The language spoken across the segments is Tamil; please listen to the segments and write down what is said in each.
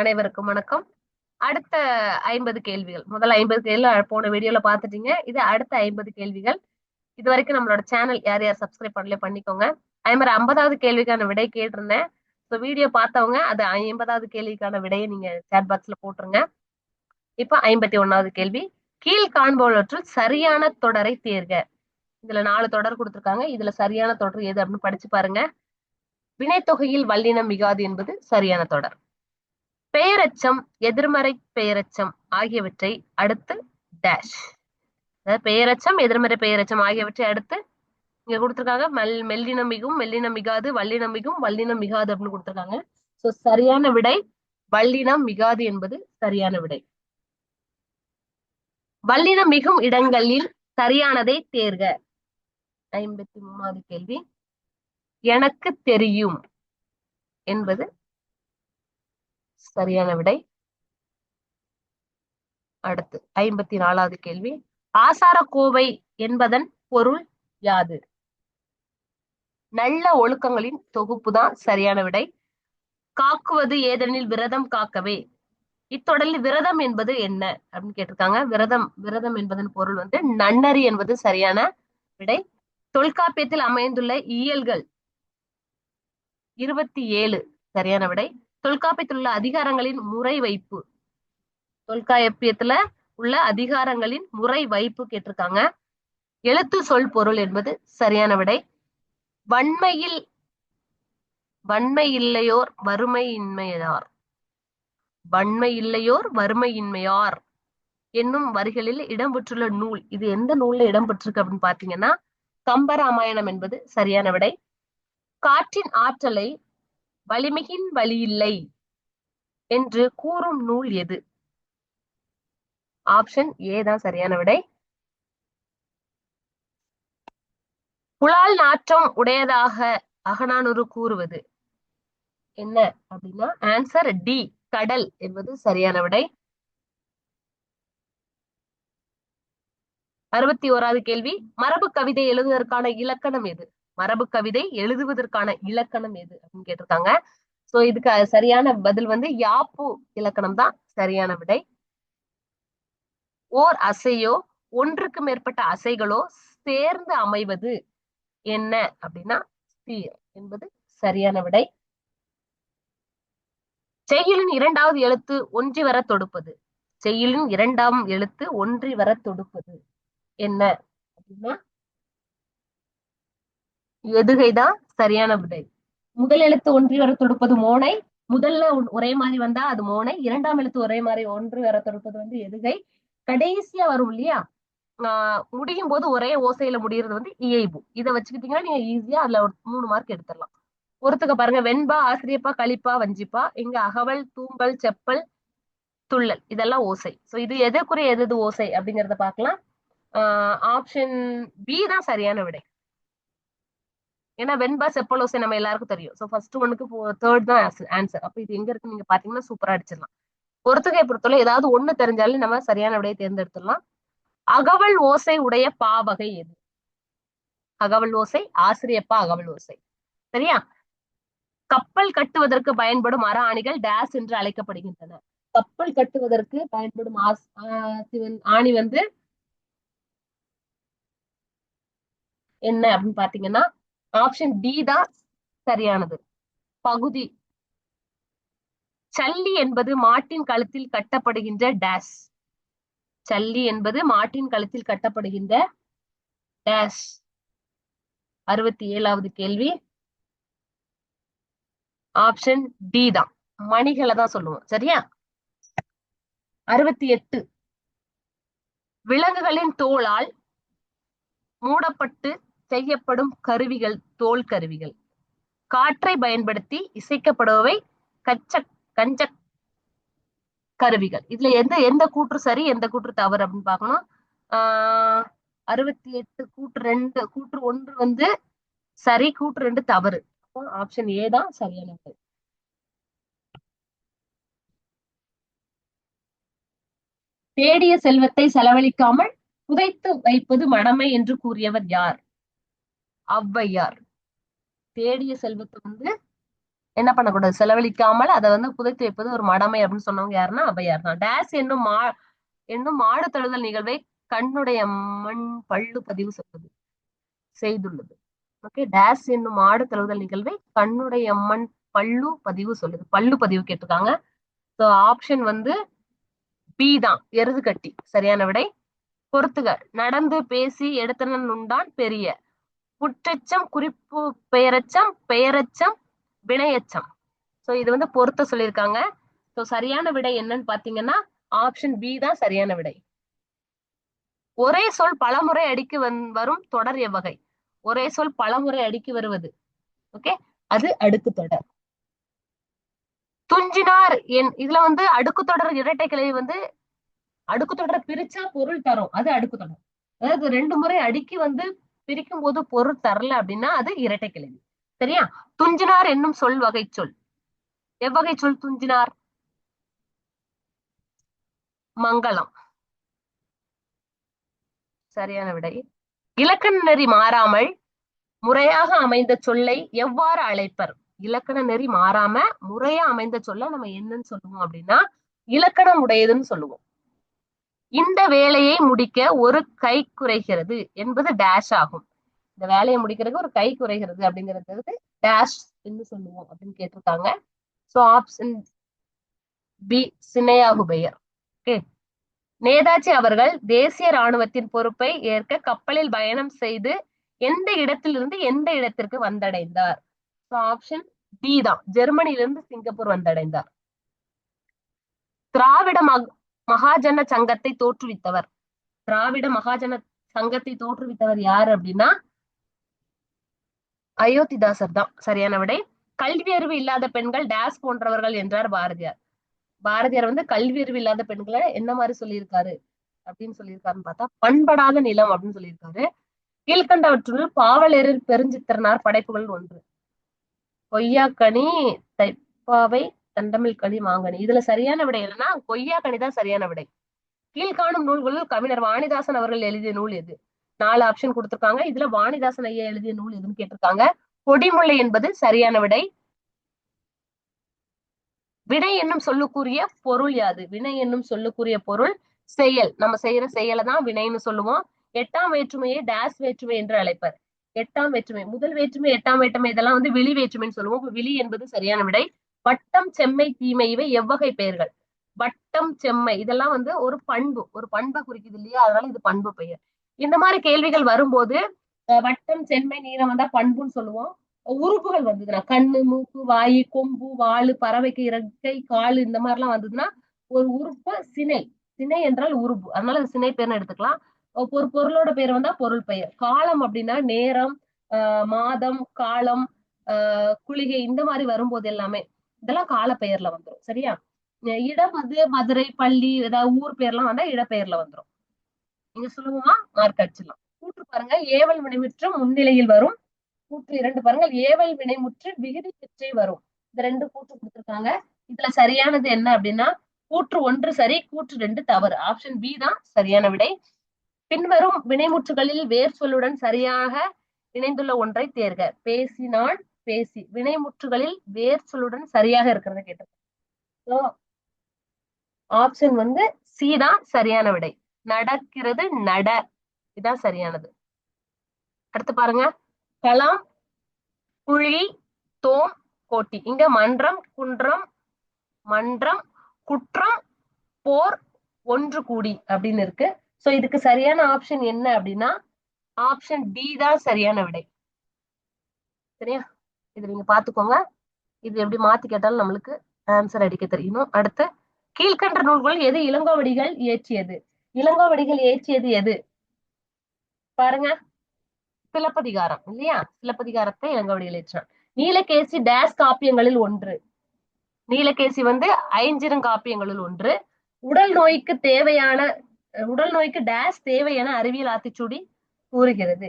அனைவருக்கும் வணக்கம். அடுத்த ஐம்பது கேள்விகள். முதல் ஐம்பது கேள்வி போன வீடியோல பாத்துட்டீங்க இது அடுத்த ஐம்பது கேள்விகள். இது வரைக்கும் நம்மளோட சேனல் யார் யார் சப்ஸ்கிரைப் பண்ணல பண்ணிக்கோங்க. அதே மாதிரி ஐம்பதாவது கேள்விக்கான விடை கேட்டிருந்தேன். ஸோ வீடியோ பார்த்தவங்க அது ஐம்பதாவது கேள்விக்கான விடையை நீங்க சேட் பாக்ஸ்ல போட்டுருங்க. இப்போ ஐம்பத்தி ஒன்னாவது கேள்வி. கீழ் காண்பவற்றுள் சரியான தொடரை தேர்க. இதுல நாலு தொடர் கொடுத்துருக்காங்க. இதுல சரியான தொடர் எது அப்படின்னு படிச்சு பாருங்க. வினைத்தொகையில் வல்லினம் மிகாது என்பது சரியான தொடர். பெயரச்சம் எதிர்மறை பெயரச்சம் ஆகியவற்றை அடுத்து டேஷ் அதாவது பெயரச்சம் எதிர்மறை பெயரச்சம் ஆகியவற்றை அடுத்து இங்க கொடுத்திருக்காங்க. மெல் மெல்லினம் மிகும் மெல்லினம் மிகாது வல்லினம் மிகும் வல்லினம் மிகாது அப்படின்னு கொடுத்திருக்காங்க. சோ சரியான விடை வல்லினம் மிகாது என்பது சரியான விடை. வல்லினம் மிகும் இடங்களில் சரியானதை தேர்க. ஐம்பத்தி மூணாவது கேள்வி. எனக்கு தெரியும் என்பது சரியான விடை. அடுத்து ஐம்பத்தி நாலாவது கேள்வி. ஆசார கோவை என்பதன் பொருள் யாது? நல்ல ஒழுக்கங்களின் தொகுப்பு தான் சரியான விடை. காக்குவது ஏதெனில் விரதம் காக்கவே. இத்தொடரில் விரதம் என்பது என்ன? அப்படின்னு கேட்டிருக்காங்க. விரதம் விரதம் என்பதன் பொருள் வந்து நன்னறி என்பது சரியான விடை. தொல்காப்பியத்தில் அமைந்துள்ள இயல்கள் இருபத்தி ஏழு சரியான விடை. தொல்காப்பியத்தில் உள்ள அதிகாரங்களின் முறை வைப்பு. தொல்காப்பியத்துல உள்ள அதிகாரங்களின் முறை வைப்பு கேட்டிருக்காங்க. எழுத்து சொல் பொருள் என்பது சரியான விடை. வன்மையில் வன்மை இல்லையோர் வறுமை இன்மையார் வன்மை இல்லையோர் வறுமை இன்மையார் என்னும் வரிகளில் இடம்பெற்றுள்ள நூல். இது எந்த நூல்ல இடம்பெற்றிருக்கு அப்படின்னு பாத்தீங்கன்னா கம்பராமாயணம் என்பது சரியான விடை. காற்றின் ஆற்றலை வலிமிகின் வழியில்லை என்று கூறும் நூல் எது? ஆப்ஷன் ஏ தான் சரியான விடை. புலால் நாற்றம் உடையதாக அகநானூறு கூறுவது. என்ன அப்படின்னா ஆன்சர் டி கடல் என்பது சரியான விடை. அறுபத்தி ஓராவது கேள்வி மரபு கவிதை எழுதுவதற்கான இலக்கணம் எது? மரபு கவிதை எழுதுவதற்கான இலக்கணம் எது அப்படின்னு கேட்டிருக்காங்க. சோ இதுக்கு சரியான பதில் வந்து யாப்பு இலக்கணம் தான் சரியான விடை. ஓர் அசையோ ஒன்றுக்கு மேற்பட்ட அசைகளோ சேர்ந்து அமைவது என்ன அப்படின்னா சீர் என்பது சரியான விடை. செய்யுளின் இரண்டாவது எழுத்து ஒன்றி வர தொடுப்பது. செய்யுளின் இரண்டாம் எழுத்து ஒன்றி வர தொடுப்பது என்ன அப்படின்னா எதுகைதான் சரியான விடை. முதல் எழுத்து ஒன்றி வர தொடுப்பது மோனை. முதல்ல ஒரே மாதிரி வந்தா அது மோனை. இரண்டாம் எழுத்து ஒரே மாதிரி ஒன்று வர தொடுப்பது வந்து எதுகை கடைசியா வரும் இல்லையா? ஆஹ் முடியும் போது ஒரே ஓசையில முடியறது வந்து இயைபு. இதை வச்சுக்கிட்டீங்கன்னா நீங்க ஈஸியா அதுல ஒரு மூணு மார்க் எடுத்துடலாம். ஒருத்துக்க பாருங்க. வெண்பா ஆசிரியப்பா கழிப்பா வஞ்சிப்பா. இங்க அகவல் தூங்கல் செப்பல் துள்ளல். இதெல்லாம் ஓசை. சோ இது எதற்குரிய எது எது ஓசை அப்படிங்கறத பாக்கலாம் ஆஹ் ஆப்ஷன் பி தான் சரியான விடை. ஏன்னா வெண்பா செப்பல் ஓசை நம்ம எல்லாருக்கும் தெரியும். ஸோ ஃபர்ஸ்ட் ஒனுக்கு தேர்ட் தான் ஆன்சர் அப்ப இது எங்க இருக்கு? நீங்க பாத்தீங்கன்னா சூப்பரா அடிச்சிடலாம். ஒருத்தகை பொறுத்தவரை ஏதாவது ஒண்ணு தெரிஞ்சாலும் நம்ம சரியான விடையை தேர்ந்தெடுத்துடலாம். அகவல் ஓசை உடைய பாவகை எது? அகவல் ஓசை ஆசிரியப்பா அகவல் ஓசை. சரியா? கப்பல் கட்டுவதற்கு பயன்படும் மர ஆணிகள் டேஸ் என்று அழைக்கப்படுகின்றன. கப்பல் கட்டுவதற்கு பயன்படும் ஆணி வந்து என்ன அப்படின்னு பாத்தீங்கன்னா ஆப்ஷன் டி தான் சரியானது. பகுதி. சல்லி என்பது மாட்டின் கழுத்தில் கட்டப்படுகின்ற டேஸ் சல்லி என்பது மாட்டின் கழுத்தில் கட்டப்படுகின்ற டேஷ் அறுபத்தி ஏழாவது கேள்வி. ஆப்ஷன் டி தான். மணிகளை தான் சொல்லுவோம். சரியா? அறுபத்தி எட்டு விலங்குகளின் தோளால் மூடப்பட்டு செய்யப்படும் கருவிகள் தோல் கருவிகள். காற்றை பயன்படுத்தி இசைக்கப்படுபவை கச்ச கஞ்ச கருவிகள். இதுல எந்த எந்த கூற்று சரி எந்த கூற்று தவறு அப்படின்னு பார்க்கணும். ஆஹ் அறுபத்தி எட்டு கூற்று ரெண்டு கூற்று ஒன்று வந்து சரி கூற்று ரெண்டு தவறு. ஆப்ஷன் ஏ தான் சரியானது. தேடிய செல்வத்தை செலவழிக்காமல் புதைத்து வைப்பது மடமை என்று கூறியவர் யார்? ஔவையார். தேடிய செல்வத்தை வந்து என்ன பண்ணக்கூடாது? செலவழிக்காமல் அதை வந்து புதைத்து வைப்பது ஒரு மடமை அப்படின்னு சொன்னவங்க யாருன்னா அவையார் தான். டேஸ் என்னும் மா என்னும் மாடு தழுதல் நிகழ்வை கண்ணுடைய மண் பள்ளு பதிவு செய்வது செய்துள்ளது. ஓகே டேஸ் என்னும் மாடு தழுதல் நிகழ்வை கண்ணுடைய மண் பள்ளு பதிவு சொல்லுது. பள்ளு பதிவு கேட்டிருக்காங்க. ஸோ ஆப்ஷன் வந்து பி தான். எருது கட்டி. சரியான விடை. பொறுத்துக. நடந்து பேசி எடுத்தனன் உண்டான் பெரிய. புற்றெச்சம் குறிப்பு பெயரச்சம் பெயரச்சம் வினையச்சம். ஸோ இது வந்து பொருத்த சொல்லியிருக்காங்க. ஸோ சரியான விடை என்னன்னு பாத்தீங்கன்னா ஆப்ஷன் பி தான் சரியான விடை. ஒரே சொல் பலமுறை அடிக்கு வரும் தொடர் எவ்வகை. ஒரே சொல் பலமுறை அடிக்கு வருவது. ஓகே அது அடுக்கு தொடர். துஞ்சினார் என் இதுல வந்து அடுக்கு தொடர் இரட்டை கிளை வந்து அடுக்கு தொடர் பிரிச்சா பொருள் தரும். அது அடுக்கு தொடர். அதாவது ரெண்டு முறை அடுக்கி வந்து பிரிக்கும் போது பொருள் தரல அப்படின்னா அது இரட்டை கிளவி. சரியா? துஞ்சினார் என்னும் சொல் வகை சொல். எவ்வகை சொல் துஞ்சினார்? மங்களம். சரியான விடை. இலக்கண நெறி மாறாமல் முறையாக அமைந்த சொல்லை எவ்வாறு அழைப்பர்? இலக்கண நெறி மாறாம முறையா அமைந்த சொல்ல நம்ம என்னன்னு சொல்லுவோம் அப்படின்னா இலக்கணம் உடையதுன்னு சொல்லுவோம். இந்த வேலையை முடிக்க ஒரு கை குறைகிறது என்பது டேஷ் ஆகும். இந்த வேலையை முடிக்கிறதுக்கு ஒரு கை குறைகிறது அப்படிங்கிறது டேஷ் என்று சொல்லுவோம் அப்படின்னு கேட்டிருக்காங்க. ஸோ ஆப்ஷன் பி சினையாகு பெயர். ஓகே நேதாஜி அவர்கள் தேசிய ராணுவத்தின் பொறுப்பை ஏற்க கப்பலில் பயணம் செய்து எந்த இடத்திலிருந்து எந்த இடத்திற்கு வந்தடைந்தார்? ஆப்ஷன் டி தான். ஜெர்மனியிலிருந்து சிங்கப்பூர் வந்தடைந்தார். திராவிட மகாஜன சங்கத்தை தோற்றுவித்தவர். திராவிட மகாஜன சங்கத்தை தோற்றுவித்தவர் யாரு அப்படின்னா அயோத்திதாசர் தான். சரியான விடை. கல்வி அறிவு இல்லாத பெண்கள் டேஸ் போன்றவர்கள் என்றார் பாரதியார். பாரதியார் வந்து கல்வி அறிவு இல்லாத பெண்களை என்ன மாதிரி சொல்லியிருக்காரு அப்படின்னு சொல்லியிருக்காருன்னு பார்த்தா பண்படாத நிலம் அப்படின்னு சொல்லியிருக்காரு. கீழ்கண்டவற்றுள் பாவலரில் பெருஞ்சித்திரனார் படைப்புகள் ஒன்று. கொய்யாக்கனி தைப்பாவை தண்டமிழ் கனி மாங்கனி. இதுல சரியான விடை என்னன்னா கொய்யா தான் சரியான விடை. கீழ்காணும் நூல்களில் கவிஞர் வாணிதாசன் அவர்கள் எழுதிய நூல் எது? நாலு ஆப்ஷன் கொடுத்திருக்காங்க. இதுல வாணிதாசன் ஐயா எழுதிய நூல் எதுன்னு கேட்டிருக்காங்க. கொடிமுல்லை என்பது சரியான விடை. வினை என்னும் சொல்லுக்குரிய பொருள் யாது? வினை என்னும் சொல்லுக்குரிய பொருள் செயல். நம்ம செய்யற செயலை தான் வினைன்னு சொல்லுவோம். எட்டாம் வேற்றுமையை டேஸ் வேற்றுமை என்று அழைப்பர். எட்டாம் வேற்றுமை. முதல் வேற்றுமை எட்டாம் வேற்றுமை இதெல்லாம் வந்து விழி வேற்றுமைன்னு சொல்லுவோம். விழி என்பது சரியான விடை. வட்டம் செம்மை தீமை இவை எவ்வகை பெயர்கள். வட்டம் செம்மை இதெல்லாம் வந்து ஒரு பண்பு ஒரு பண்பை குறிக்குது இல்லையா? அதனால இது பண்பு பெயர். இந்த மாதிரி கேள்விகள் வரும்போது வட்டம் செம்மை நீளம் வந்தா பண்புன்னு சொல்லுவோம். உறுப்புகள் வந்ததுன்னா கண்ணு மூக்கு வாய் கொம்பு வாலு பறவைக்கு இறக்கை காலு இந்த மாதிரி எல்லாம் வந்ததுன்னா ஒரு உறுப்பு சினை. சினை என்றால் உறுப்பு. அதனால அது சினை பேர்னு எடுத்துக்கலாம். ஒரு பொருளோட பேர் வந்தா பொருள் பெயர். காலம் அப்படின்னா நேரம் ஆஹ் மாதம் காலம் ஆஹ் குளிகை இந்த மாதிரி வரும்போது எல்லாமே இதெல்லாம் கால பெயர்ல வந்துரும் சரியா? இடம் வந்து மதுரை பள்ளி ஏதாவது ஊர் பேர்லாம் வந்தா இடப்பெயர்ல வந்துரும். நீங்க சுலபமா மார்க் அடிச்சிடலாம். கூற்று பாருங்க ஏவல் வினைமுற்று முன்னிலையில் வரும். கூற்று இரண்டு பாருங்கள் ஏவல் வினைமுற்று விகுதி பெற்றே வரும். இந்த ரெண்டு கூற்று கொடுத்துருக்காங்க. இதுல சரியானது என்ன அப்படின்னா கூற்று ஒன்று சரி கூற்று ரெண்டு தவறு. ஆப்ஷன் பி தான் சரியான விடை. பின்வரும் வினைமுற்றுகளில் வேர் சொல்லுடன் சரியாக இணைந்துள்ள ஒன்றை தேர்க. பேசினான் பேசி வினைமுற்றுகளில் வேர் சொல்லுடன் சரியாக இருக்கிறத கேட்டிருக்கேன் ஆப்ஷன் வந்து சி தான் சரியான விடை. நடக்கிறது நட. இதான் சரியானது. அடுத்து பாருங்க. கலாம் குழி தோம் கோட்டி. இங்க மன்றம் குன்றம் மன்றம் குற்றம் போர் ஒன்று கூடி அப்படின்னு இருக்கு. சோ இதுக்கு சரியான ஆப்ஷன் என்ன அப்படின்னா ஆப்ஷன் டி தான் சரியான விடை. சரியா? இது நீங்க பாத்துக்கோங்க. இது எப்படி மாத்தி கேட்டாலும் நம்மளுக்கு ஆன்சர் அடிக்க தெரியணும் அடுத்து கீழ்கண்ட நூல்கள் எது? இளங்கோவடிகள் இயற்றியது. இளங்கோவடிகள் இயற்றியது எது? பாருங்க. சிலப்பதிகாரம் இல்லையா? சிலப்பதிகாரத்தை இளங்கோவடிகள் இயற்றினான். நீலகேசி டேஸ் காப்பியங்களில் ஒன்று. நீலகேசி வந்து ஐஞ்சிறுங்காப்பியங்களில் ஒன்று. உடல் நோய்க்கு தேவையான உடல் நோய்க்கு டேஸ் தேவை என அறிவியல் ஆத்திச்சூடி கூறுகிறது.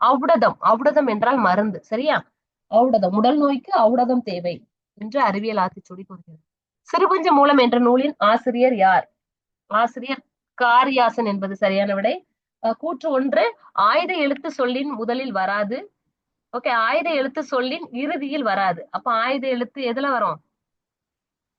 ஔடதம் அவ்டதம் என்றால் மருந்து சரியா? ஔடதம். உடல் நோய்க்கு ஔடதம் தேவை என்று அறிவியல் ஆத்திச்சூடி கூறுகிறது. சிறுபஞ்ச மூலம் என்ற நூலின் ஆசிரியர் யார்? ஆசிரியர் காரியாசன் என்பது சரியான விடை. கூற்று ஒன்று ஆயுத எழுத்து சொல்லின் முதலில் வராது. ஓகே ஆயுத எழுத்து சொல்லின் இறுதியில் வராது. அப்ப ஆயுத எழுத்து எதுல வரும்?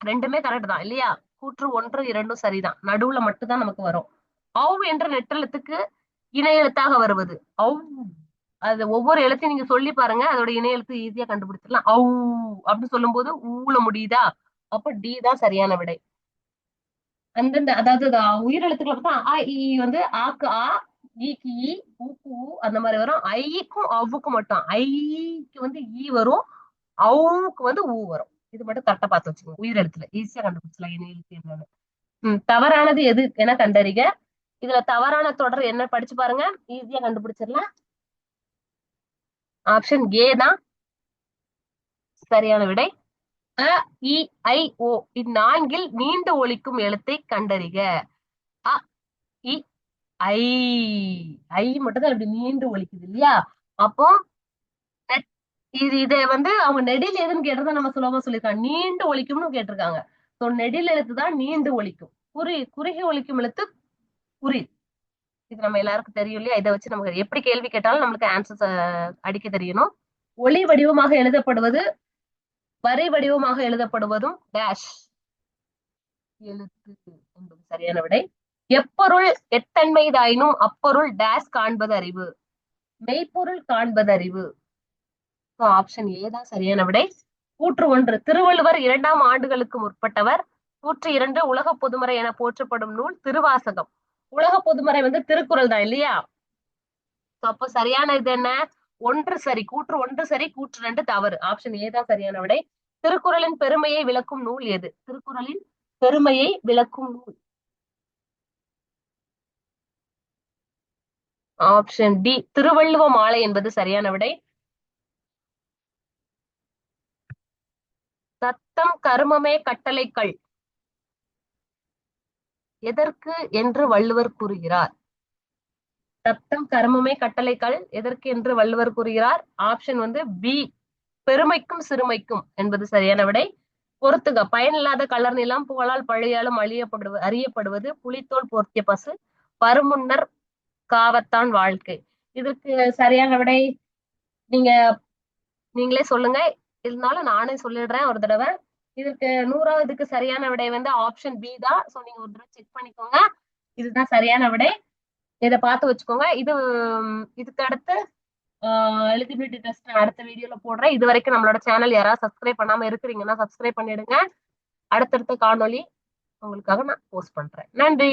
ரெண்டுமே கரெக்ட் தான் இல்லையா? கூற்று ஒன்று இரண்டும் சரிதான். நடுவுல மட்டும்தான் நமக்கு வரும். அவ் என்ற நெட்டெழுத்துக்கு இணை எழுத்தாக வருவது? அவ் அது ஒவ்வொரு எழுத்தையும் நீங்க சொல்லி பாருங்க. அதோட இணை எழுத்து ஈஸியா கண்டுபிடிச்சிடலாம். ஔ அப்படின்னு சொல்லும் போது ஊல முடியுதா? அப்ப டி தான் சரியான விடை. அந்தந்த அதாவது உயிர் உயிரெழுத்துக்களை பார்த்தா ஆ இ ஈ வந்து ஆக்கு ஆ ஈக்கு ஈ ஊக்கு ஊ அந்த மாதிரி வரும். ஐக்கும் அவுக்கும் மட்டும். ஐக்கு வந்து ஈ வரும். அவுக்கு வந்து ஊ வரும். இது மட்டும் கரெக்டா பார்த்து வச்சுக்கோங்க. உயிரெழுத்துல ஈஸியா கண்டுபிடிச்சலாம் இணை எழுத்து என்னன்னு. ம் தவறானது எது? என கண்டறிக. இதுல தவறான தொடர் என்ன? படிச்சு பாருங்க. ஈஸியா கண்டுபிடிச்சிடலாம். ஆப்ஷன் ஏ தான் சரியான விடை. அ இ ஐ ஓ இந்நான்கில் நீண்டு ஒழிக்கும் எழுத்தை கண்டறிக. அ இ ஐ ஐ மட்டும் தான் இப்படி நீண்டு ஒழிக்குது இல்லையா? அப்போ இது இதை வந்து அவங்க நெடில் எதுன்னு கேட்டதை நம்ம சுலபமா சொல்லியிருக்காங்க நீண்டு ஒழிக்கும்னு கேட்டிருக்காங்க. ஸோ நெடில் எழுத்து தான் நீண்டு ஒழிக்கும் குறி குறுகி ஒழிக்கும் எழுத்து குறி. இது நம்ம எல்லாருக்கும் தெரியும் இல்லையா? இதை வச்சு நமக்கு எப்படி கேள்வி கேட்டாலும் நம்மளுக்கு ஆன்சர்ஸ் அடிக்க தெரியணும் ஒளி வடிவமாக எழுதப்படுவது வரி வடிவமாக எழுதப்படுவதும் டேஷ் எழுத்து என்பது சரியான விடை. எப்பொருள் எத்தன்மைதாயினும் அப்பொருள் டேஷ் காண்பது அறிவு மெய்ப்பொருள் காண்பது அறிவு ஆப்ஷன் ஏ தான் சரியான விடை. கூற்று ஒன்று திருவள்ளுவர் இரண்டாம் ஆண்டுகளுக்கு முற்பட்டவர். கூற்று இரண்டு உலக பொதுமறை என போற்றப்படும் நூல் திருவாசகம். உலக பொதுமறை வந்து திருக்குறள் தான் இல்லையா? அப்போ சரியான இது என்ன? ஒன்று சரி கூற்று ஒன்று சரி கூற்று ரெண்டு தவறு. ஆப்ஷன் ஏ தான் சரியான விடை. திருக்குறளின் பெருமையை விளக்கும் நூல் எது? திருக்குறளின் பெருமையை விளக்கும் நூல். ஆப்ஷன் டி திருவள்ளுவ மாலை என்பது சரியான விடை. சத்தம் கருமமே கட்டளைக்கள் எதற்கு என்று வள்ளுவர் கூறுகிறார்? சத்தம் கர்மமே கட்டளைகள் எதற்கு என்று வள்ளுவர் கூறுகிறார்? ஆப்ஷன் வந்து பி பெருமைக்கும் சிறுமைக்கும் என்பது சரியான விடை. பொறுத்துக பயனில்லாத கலர் நிலம் புகழால் பழியாலும் அழியப்படுவது அறியப்படுவது புலித்தோல் போர்த்திய பசு பருமுன்னர் காவத்தான் வாழ்க்கை. இதற்கு சரியான விடை நீங்க நீங்களே சொல்லுங்க. இருந்தாலும் நானே சொல்லிடுறேன் ஒரு தடவை. இதுக்கு நூறாவதுக்கு சரியான விடை வந்து ஆப்ஷன் பி தான். சோ நீங்க ஒரு தடவை செக் பண்ணிக்கோங்க. இதுதான் சரியான விடை. இதை பார்த்து வச்சுக்கோங்க. இது இதுக்கு அடுத்து எலிஜிபிலிட்டி டெஸ்ட் அடுத்த வீடியோல போடுறேன். இது வரைக்கும் நம்மளோட சேனல் யாராவது சப்ஸ்கிரைப் பண்ணாம இருக்கிறீங்கன்னா சப்ஸ்கிரைப் பண்ணிடுங்க. அடுத்தடுத்த காணொளி உங்களுக்காக நான் போஸ்ட் பண்றேன். நன்றி.